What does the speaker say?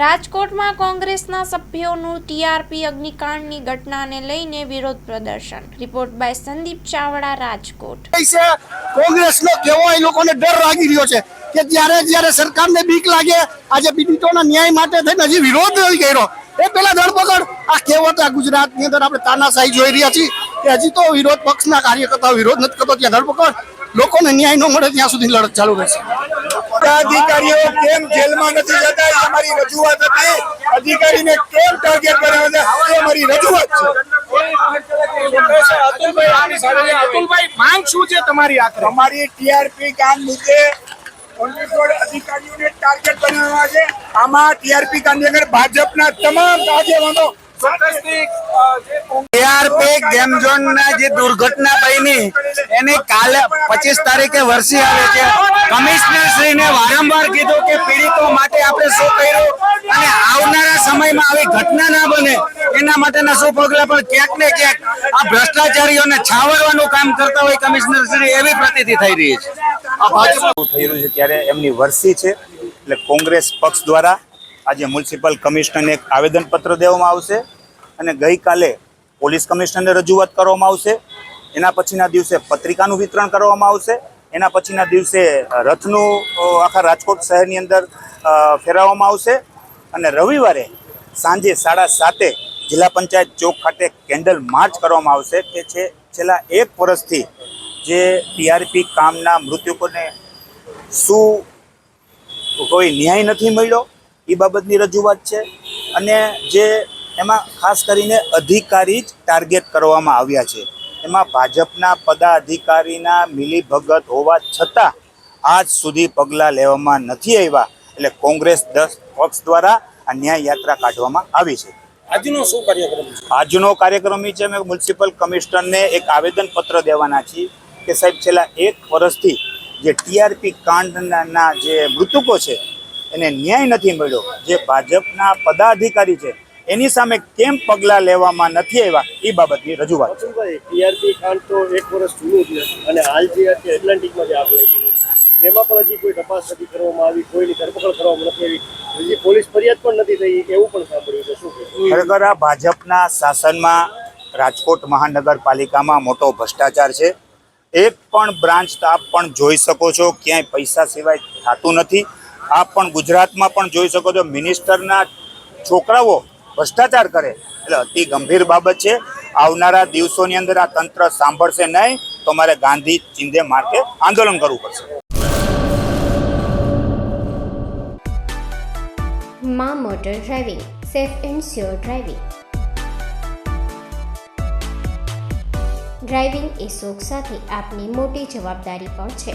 રાજકોટમાં કોંગ્રેસના સભ્યોનું ટીઆરપી અગ્નિકાંડની ઘટનાને લઈને વિરોધ પ્રદર્શન. Report by Sandeep Chavda, Rajkot. કોંગ્રેસનો કેવો એ લોકોને ડર લાગી રહ્યો છે કે જ્યારે જ્યારે સરકારને બીક લાગે, આજે પીડિતોના ન્યાય માટે થઈને હજી વિરોધ કર્યો. એ પેલા ધરપકડ. આ કહેવત આ ગુજરાતની અંદર આપણે તાનાશાહી જોઈ રહ્યા છીએ કે હજી તો વિરોધ પક્ષના કાર્યકર્તાઓ વિરોધ નથી કરતો. ત્યાં ધરપકડ. લોકોને ન્યાય ન મળે, ત્યાં સુધી લડત ચાલુ રહેશે. અધિકારીઓ કેમ જેલમાં નથી જતા? એ અમારી રજૂઆત હતી. અધિકારીને કેમ ટાર્ગેટ કર્યો છે? એ અમારી રજૂઆત છે. અતુલભાઈ માંગ શું છે તમારી આખરે? અમારી ટીઆરપી કામ મુદ્દે અધિકારીઓને ટાર્ગેટ બનાવવા છે. આમાં ટીઆરપી કામની અંદર ભાજપના તમામ આગેવાનો ટીઆરપી ઘટના ના બને એના માટેના શું પગલા પણ ક્યાંક ને ક્યાંક આ ભ્રષ્ટાચારીઓને છાવરવાનું કામ કરતા હોય કમિશનર શ્રી, એવી પ્રતીતિ થઈ રહી છે. છે ત્યારે એમની વરસી છે. એટલે કોંગ્રેસ પક્ષ દ્વારા આજે મ્યુનિસિપલ કમિશનરને એક આવેદનપત્ર દેવામાં આવશે અને ગઈકાલે પોલીસ કમિશનરને રજૂઆત કરવામાં આવશે. એના પછીના દિવસે પત્રિકાનું વિતરણ કરવામાં આવશે. એના પછીના દિવસે રથનું આખા રાજકોટ શહેરની અંદર ફેરવવામાં આવશે. અને રવિવારે સાંજે સાડા સાતે જિલ્લા પંચાયત ચોક ખાતે કેન્ડલ માર્ચ કરવામાં આવશે. કે છે, છેલ્લા એક વર્ષથી જે ટીઆરપી કામના મૃત્યુકોને શું કોઈ ન્યાય નથી મળ્યો? એ બાબતની રજૂઆત છે. અને જે એમાં ખાસ કરીને અધિકારી જ ટાર્ગેટ કરવામાં આવ્યા છે. એમાં ભાજપના પદાધિકારીના મિલીભગત હોવા છતાં આજ સુધી પગલાં લેવામાં નથી આવ્યા. એટલે કોંગ્રેસ દસ પક્ષ દ્વારા આ ન્યાય યાત્રા કાઢવામાં આવી છે. આજનો શું કાર્યક્રમ છે? આજનો કાર્યક્રમ એ છે અમે મ્યુનિસિપલ કમિશનરને એક આવેદનપત્ર દેવાના છીએ કે સાહેબ છેલ્લા એક વર્ષથી જે ટીઆરપી કાંડના જે મૃતકો છે એને ન્યાય નથી મળ્યો. જે ભાજપના પદાધિકારી છે એની સામે કેમ પગલાં લેવામાં નથી આવ્યા એ બાબતની રજૂઆત ટીઆરપી કાંડ તો એક વર્ષ જૂનું છે અને હાલ જે એટલાન્ટિકમાં જે આગ લાગી તેમાં પણ હજી કોઈ તપાસ નથી કરવામાં આવી કોઈની ધરપકડ કરવામાં નથી આવી. હજી પોલીસ ફરિયાદ પણ નથી થઈ એવું પણ સાંભળ્યું છે. શું ખરેખર આ ભાજપના શાસનમાં રાજકોટ મહાનગરપાલિકામાં મોટો ભ્રષ્ટાચાર છે. એક પણ બ્રાન્ચ આપ પણ જોઈ શકો છો ક્યાંય પૈસા સિવાય થતું નથી. આપ પણ ગુજરાતમાં પણ જોઈ શકો છો મિનિસ્ટરના છોકરાઓ ભ્રષ્ટાચાર કરે. એટલે અતિ ગંભીર બાબત છે. આવનારા દિવસોની અંદર આ તંત્ર સાંભળશે નહીં. તો મારે ગાંધી ચિંધે માટે આંદોલન કરવું પડશે. મા motor driving, safe and sure driving. Driving એ શોખ સાથે આપની મોટી જવાબદારી પણ છે.